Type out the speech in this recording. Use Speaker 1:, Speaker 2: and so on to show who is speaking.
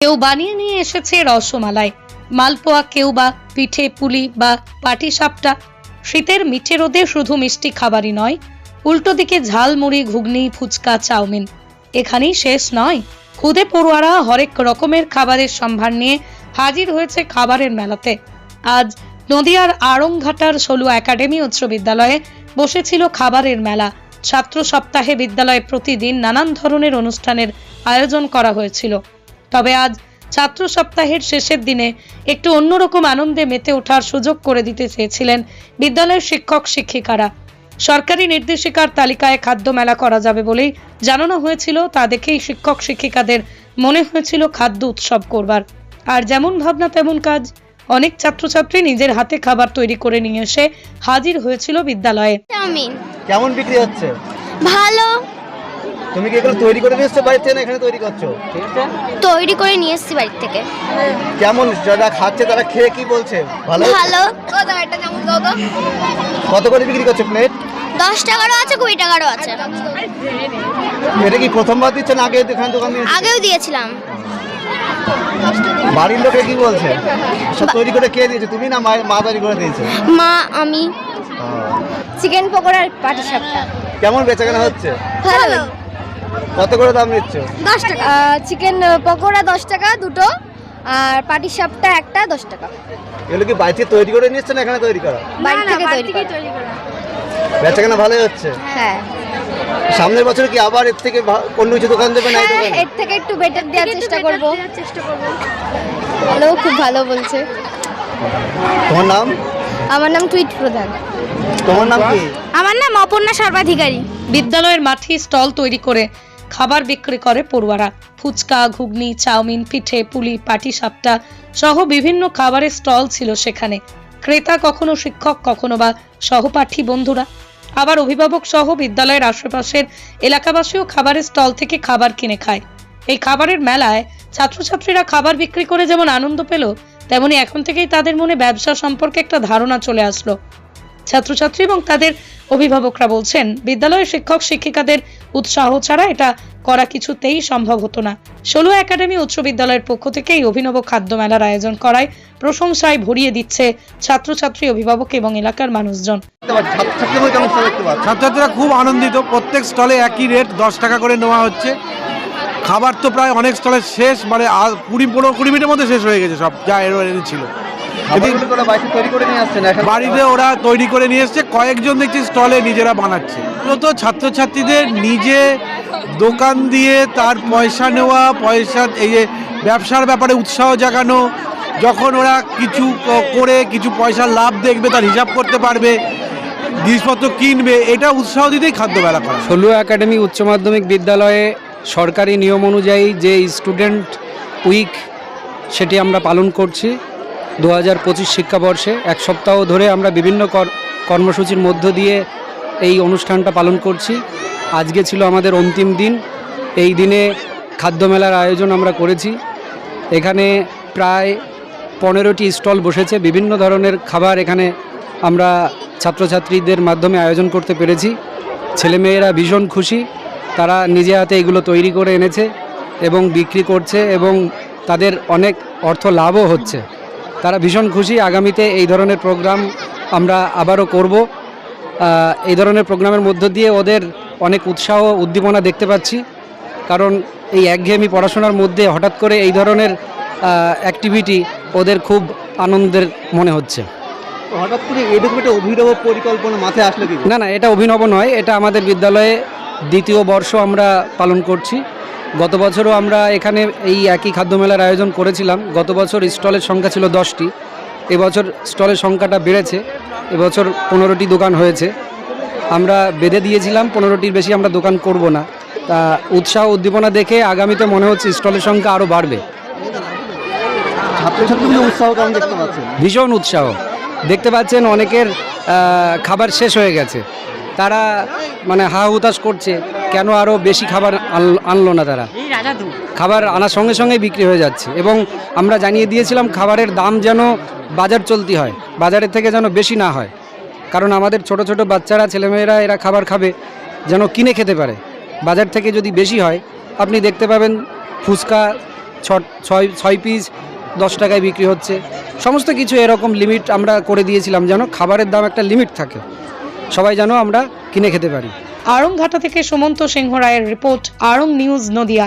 Speaker 1: কেউ বানিয়ে নিয়ে এসেছে রসমালাই। মালপোয়া কেউ বা পিঠে পুলি বা পাটিসাপটা। শীতের মিঠে রোদে শুধু মিষ্টি খাবারই নয়, উল্টো দিকে ঝালমুড়ি, ঘুগনি, ফুচকা, চাউমিন। এখানেই শেষ নয়। খুদে পড়ুয়ারা হরেক রকমের খাবারের সম্ভার নিয়ে হাজির হয়েছে খাবারের মেলাতে। আজ নদিয়ার আড়ংঘাটার সলু একাডেমি উচ্চ বিদ্যালয়ে বসেছিল খাবারের মেলা। ছাত্র সপ্তাহে বিদ্যালয়ে প্রতিদিন নানান ধরনের অনুষ্ঠানের আয়োজন করা হয়েছিল। তবে আজ ছাত্র সপ্তাহের শেষের দিনে একটু অন্যরকম আনন্দে মেতে ওঠার সুযোগ করে দিতে চেয়েছিলেন বিদ্যালয়ের শিক্ষক শিক্ষিকারা। সরকারি নির্দেশিকার তালিকায় খাদ্য মেলা করা যাবে বলেই জানানো হয়েছিল তা দেখেই শিক্ষক শিক্ষিকাদের মনে হয়েছিল খাদ্য উৎসব করবার। আর যেমন ভাবনা তেমন কাজ। অনেক ছাত্রছাত্রী নিজের হাতে খাবার তৈরি করে নিয়ে এসে হাজির হয়েছিল বিদ্যালয়ে।
Speaker 2: কেমন বিক্রি হচ্ছে?
Speaker 3: ভালো।
Speaker 2: তুমি কি এগুলো তৈরি করে নিয়ে এসছো বাড়ি থেকে না এখানে তৈরি করছ?
Speaker 3: তৈরি করে নিয়ে এসেছি বাড়ি থেকে।
Speaker 2: কেমন যারা খাচ্ছে তারা খেয়ে কি বলছে? ভালো?
Speaker 3: ভালো।
Speaker 2: কত করে বিক্রি করছ প্লেট
Speaker 3: দশ টাকারও আছে কুড়ি টাকারও আছে।
Speaker 2: এটা কি প্রথমবার দিচ্ছে না আগে এখানে দোকান দিয়ে
Speaker 3: আগেও দিয়েছিলাম।
Speaker 2: বাড়ির লোকে কি বলছে? সব তৈরি করে কে দিয়েছে? তুমি না মা- মা তৈরি করে দিয়েছে?
Speaker 3: মা আমি। চিকেন পকোড়া আর পাটি সাপটা
Speaker 2: কেমন বেচাকেনা হচ্ছে?
Speaker 3: ভালো
Speaker 2: কত করে দাম নিচ্ছ?
Speaker 3: দশ টাকা। চিকেন পকোড়া দশ টাকা দুটো। আর পাটি সাপটা একটা দশ টাকা।
Speaker 2: এগুলো কি থেকে তৈরি করে এসছো না এখানে তৈরি করা?
Speaker 3: বাড়ি থেকে তৈরি করা।
Speaker 2: বেচাকেনা ভালোই হচ্ছে?
Speaker 3: হ্যাঁ।
Speaker 2: সামনের বছর কি আবার এর থেকে অন্য কিছু দোকান দেবে না এই
Speaker 3: হ্যাঁ, এর থেকে একটু বেটার দেওয়ার চেষ্টা করব। ভালো খুব ভালো বলছে।
Speaker 2: তোমার নাম?
Speaker 3: আমার নাম টুইট প্রধান।
Speaker 2: তোমার নাম কি?
Speaker 3: আমার নাম অপর্ণা সর্বাধিকারী।
Speaker 1: বিদ্যালয়ের মাঠে স্টল তৈরি করে খাবার বিক্রি করে পড়ুয়ারা। ফুচকা, ঘুগনি, চাউমিন, পিঠে, পুলি পাটিসাপটা সহ বিভিন্ন খাবারের স্টল ছিল সেখানে। ক্রেতা কখনো শিক্ষক, কখনো বা সহপাঠী বন্ধুরা। আবার অভিভাবক সহ বিদ্যালয়ের আশেপাশের এলাকাবাসীও খাবারের স্টল থেকে খাবার কিনে খায়। এই খাবারের মেলায় ছাত্রছাত্রীরা খাবার বিক্রি করে যেমন আনন্দ পেল, তেমনি এখন থেকেই তাদের মনে ব্যবসা সম্পর্কে একটা ধারণা চলে আসলো। ছাত্রছাত্রী এবং তাদের অভিভাবকরা বলছেন বিদ্যালয়ের শিক্ষক শিক্ষিকাদের উৎসাহ ছাড়া এটা করা কিছুতেই সম্ভব হতো না। ষোলো একাডেমি উচ্চ বিদ্যালয়ের পক্ষ থেকে এই অভিনব খাদ্য মেলার আয়োজন করায় প্রশংসায় ভরিয়ে দিচ্ছে ছাত্রছাত্রী অভিভাবক এবং এলাকার মানুষজন।
Speaker 4: ছাত্রছাত্রীরা খুব আনন্দিত। প্রত্যেক স্টলে একই রেট দশ টাকা করে নেওয়া হচ্ছে। খাবার তো প্রায় অনেক স্টলে শেষ মানে কুড়ি পনেরো কুড়ি মিনিটের মধ্যে শেষ হয়ে গেছে সব যা এর ছিল।
Speaker 2: বাড়িতে তৈরি করে নিয়ে আসছেন এখন?
Speaker 4: বাড়িতে ওরা তৈরি করে নিয়ে এসছে কয়েকজন দেখছি স্টলে নিজেরা বানাচ্ছে। মূলত ছাত্রছাত্রীদের নিজে দোকান দিয়ে তার পয়সা নেওয়া পয়সা এই যে ব্যবসার ব্যাপারে উৎসাহ জাগানো যখন ওরা কিছু করে কিছু পয়সা লাভ দেখবে তার হিসাব করতে পারবে জিনিসপত্র কিনবে এটা উৎসাহ দিতেই খাদ্য বেলা করা
Speaker 5: ষোলো একাডেমি উচ্চ মাধ্যমিক বিদ্যালয়ে সরকারি নিয়ম অনুযায়ী যে স্টুডেন্ট উইক সেটি আমরা পালন করছি। দু হাজার পঁচিশ শিক্ষাবর্ষে এক সপ্তাহ ধরে আমরা বিভিন্ন কর- কর্মসূচির মধ্য দিয়ে এই অনুষ্ঠানটা পালন করছি। আজকে ছিল আমাদের অন্তিম দিন। এই দিনে খাদ্য মেলার আয়োজন আমরা করেছি। এখানে প্রায় পনেরোটি স্টল বসেছে। বিভিন্ন ধরনের খাবার এখানে আমরা ছাত্রছাত্রীদের মাধ্যমে আয়োজন করতে পেরেছি। ছেলেমেয়েরা ভীষণ খুশি। তারা নিজে হাতে এগুলো তৈরি করে এনেছে এবং বিক্রি করছে এবং তাদের অনেক অর্থ লাভও হচ্ছে। তারা ভীষণ খুশি। আগামীতে এই ধরনের প্রোগ্রাম আমরা আবারও করব। এই ধরনের প্রোগ্রামের মধ্য দিয়ে ওদের অনেক উৎসাহ উদ্দীপনা দেখতে পাচ্ছি। কারণ এই একঘেয়েমি পড়াশোনার মধ্যে হঠাৎ করে এই ধরনের অ্যাক্টিভিটি ওদের খুব আনন্দের মনে হচ্ছে।
Speaker 2: হঠাৎ করে এরকম একটা অভিনব পরিকল্পনা মাথায় আসলো কি?
Speaker 5: না না এটা অভিনব নয়। এটা আমাদের বিদ্যালয়ে দ্বিতীয় বর্ষ আমরা পালন করছি। গত বছরও আমরা এখানে এই একই খাদ্যমেলার আয়োজন করেছিলাম। গত বছর স্টলের সংখ্যা ছিল দশটি। এবছর স্টলের সংখ্যাটা বেড়েছে। এবছর পনেরোটি দোকান হয়েছে। আমরা বেঁধে দিয়েছিলাম পনেরোটির বেশি আমরা দোকান করব না। তা উৎসাহ উদ্দীপনা দেখে আগামীতে মনে হচ্ছে স্টলের সংখ্যা আরও বাড়বে।
Speaker 2: উৎসাহ কেমন দেখতে পাচ্ছেন?
Speaker 5: ভীষণ উৎসাহ। দেখতে পাচ্ছেন অনেকের খাবার শেষ হয়ে গেছে। তারা মানে হা হুতাশ করছে। কেন আরও বেশি খাবার আনল- না তারা? খাবার আনার সঙ্গে সঙ্গে বিক্রি হয়ে যাচ্ছে এবং আমরা জানিয়ে দিয়েছিলাম খাবারের দাম যেন বাজার চলতি হয় বাজারের থেকে যেন বেশি না হয়। কারণ আমাদের ছোট ছোট বাচ্চারা ছেলেমেয়েরা এরা খাবার খাবে যেন কিনে খেতে পারে। বাজার থেকে যদি বেশি হয় আপনি দেখতে পাবেন ফুচকা ছয় ছয় পিস দশ টাকায় বিক্রি হচ্ছে। সমস্ত কিছু এরকম লিমিট আমরা করে দিয়েছিলাম যেন খাবারের দাম একটা লিমিট থাকে। সবাই যেন আমরা কিনে খেতে পারি।
Speaker 1: আড়ংঘাটা থেকে সুমন্ত সিংহ রায়ের রিপোর্ট আড়ং নিউজ নদিয়া।